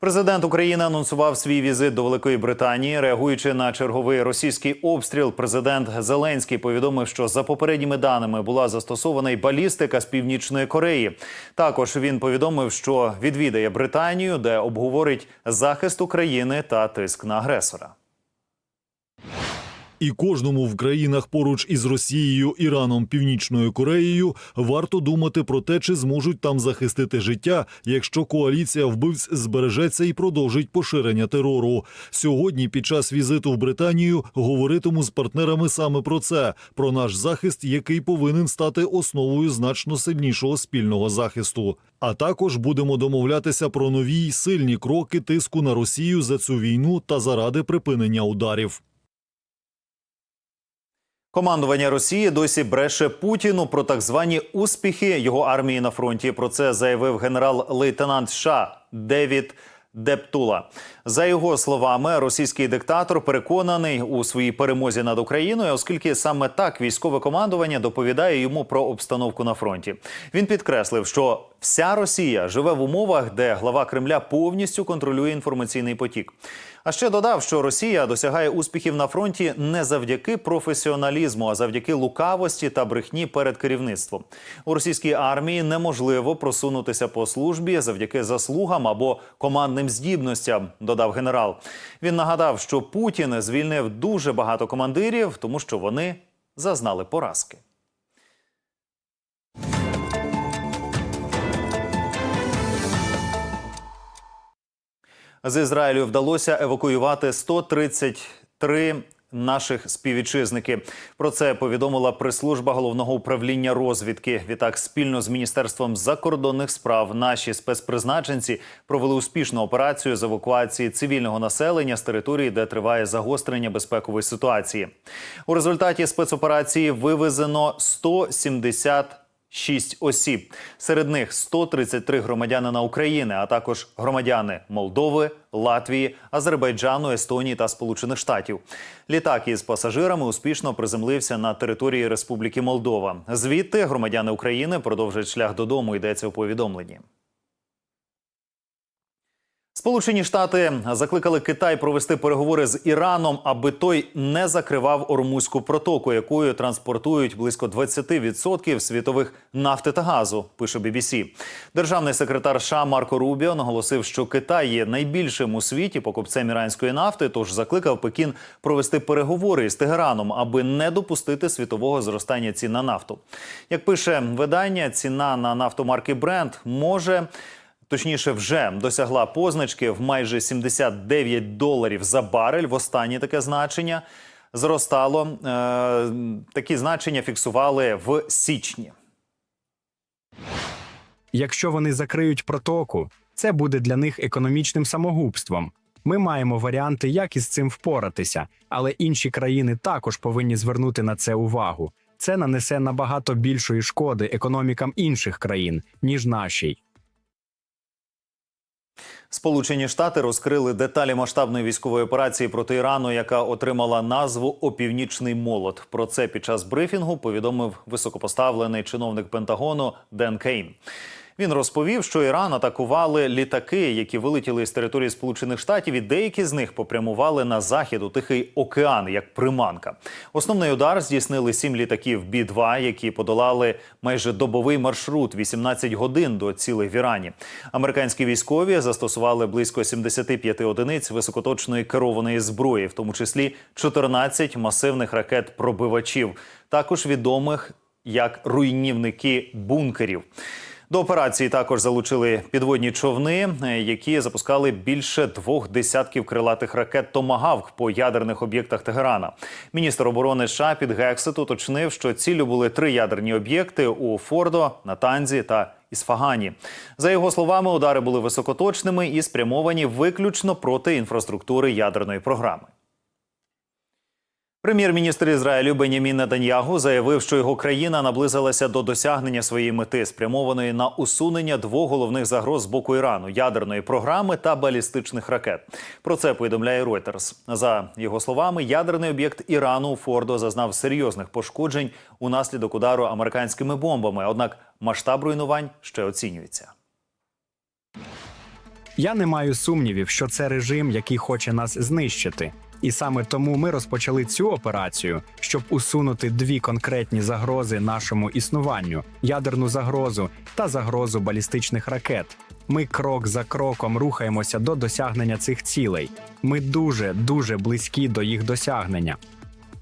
Президент України анонсував свій візит до Великої Британії. Реагуючи на черговий російський обстріл, президент Зеленський повідомив, що за попередніми даними була застосована й балістика з північної Кореї. Також він повідомив, що відвідає Британію, де обговорить захист України та тиск на агресора. І кожному в країнах поруч із Росією, Іраном, Північною Кореєю варто думати про те, чи зможуть там захистити життя, якщо коаліція вбивць збережеться і продовжить поширення терору. Сьогодні, під час візиту в Британію, говоритиму з партнерами саме про це: про наш захист, який повинен стати основою значно сильнішого спільного захисту. А також будемо домовлятися про нові й сильні кроки тиску на Росію за цю війну та заради припинення ударів. Командування Росії досі бреше Путіну про так звані успіхи його армії на фронті. Про це заявив генерал-лейтенант США Девід Дептула. За його словами, російський диктатор переконаний у своїй перемозі над Україною, оскільки саме так військове командування доповідає йому про обстановку на фронті. Він підкреслив, що вся Росія живе в умовах, де глава Кремля повністю контролює інформаційний потік. А ще додав, що Росія досягає успіхів на фронті не завдяки професіоналізму, а завдяки лукавості та брехні перед керівництвом. У російській армії неможливо просунутися по службі завдяки заслугам або командним здібностям, додав генерал. Він нагадав, що Путін звільнив дуже багато командирів, тому що вони зазнали поразки. З Ізраїлю вдалося евакуювати 133 наших співвітчизники. Про це повідомила прес-служба головного управління розвідки. Відтак, спільно з міністерством закордонних справ наші спецпризначенці провели успішну операцію з евакуації цивільного населення з території, де триває загострення безпекової ситуації. У результаті спецоперації вивезено 170 Шість осіб. Серед них 133 громадянина України, а також громадяни Молдови, Латвії, Азербайджану, Естонії та Сполучених Штатів. Літак із пасажирами успішно приземлився на території Республіки Молдова. Звідти громадяни України продовжать шлях додому. Йдеться у повідомленні. Сполучені Штати закликали Китай провести переговори з Іраном, аби той не закривав Ормузьку протоку, якою транспортують близько 20% світових нафти та газу. Пише BBC. Державний секретар США Марко Рубіо наголосив, що Китай є найбільшим у світі покупцем іранської нафти. Тож закликав Пекін провести переговори із Тегераном, аби не допустити світового зростання цін на нафту. Як пише видання, ціна на нафту марки Brent може. Точніше, вже досягла позначки в майже 79 доларів за барель. В останнє таке значення зростало. Е, такі значення фіксували в січні. Якщо вони закриють протоку, це буде для них економічним самогубством. Ми маємо варіанти, як із цим впоратися, але інші країни також повинні звернути на це увагу. Це нанесе набагато більшої шкоди економікам інших країн, ніж нашій. Сполучені Штати розкрили деталі масштабної військової операції проти Ірану, яка отримала назву Опівнічний молот. Про це під час брифінгу повідомив високопоставлений чиновник Пентагону Ден Кейн. Він розповів, що Іран атакували літаки, які вилетіли з території Сполучених Штатів, і деякі з них попрямували на захід у Тихий океан як приманка. Основний удар здійснили сім літаків Бі 2 які подолали майже добовий маршрут 18 годин до цілей в Ірані. Американські військові застосували близько 75 одиниць високоточної керованої зброї, в тому числі 14 масивних ракет-пробивачів, також відомих як руйнівники бункерів. До операції також залучили підводні човни, е, які запускали більше двох десятків крилатих ракет Томагавк по ядерних об'єктах Тегерана. Міністр оборони США під Гексет уточнив, що ціллю були три ядерні об'єкти у Фордо, Натанзі та Ісфагані. За його словами, удари були високоточними і спрямовані виключно проти інфраструктури ядерної програми. Прем'єр-міністр Ізраїлю Бенямін Нетаньягу заявив, що його країна наблизилася до досягнення своєї мети, спрямованої на усунення двох головних загроз з боку Ірану ядерної програми та балістичних ракет. Про це повідомляє Reuters. За його словами, ядерний об'єкт Ірану Фордо зазнав серйозних пошкоджень унаслідок удару американськими бомбами однак масштаб руйнувань ще оцінюється. Я не маю сумнівів, що це режим, який хоче нас знищити. І саме тому ми розпочали цю операцію, щоб усунути дві конкретні загрози нашому існуванню: ядерну загрозу та загрозу балістичних ракет. Ми крок за кроком рухаємося до досягнення цих цілей. Ми дуже дуже близькі до їх досягнення.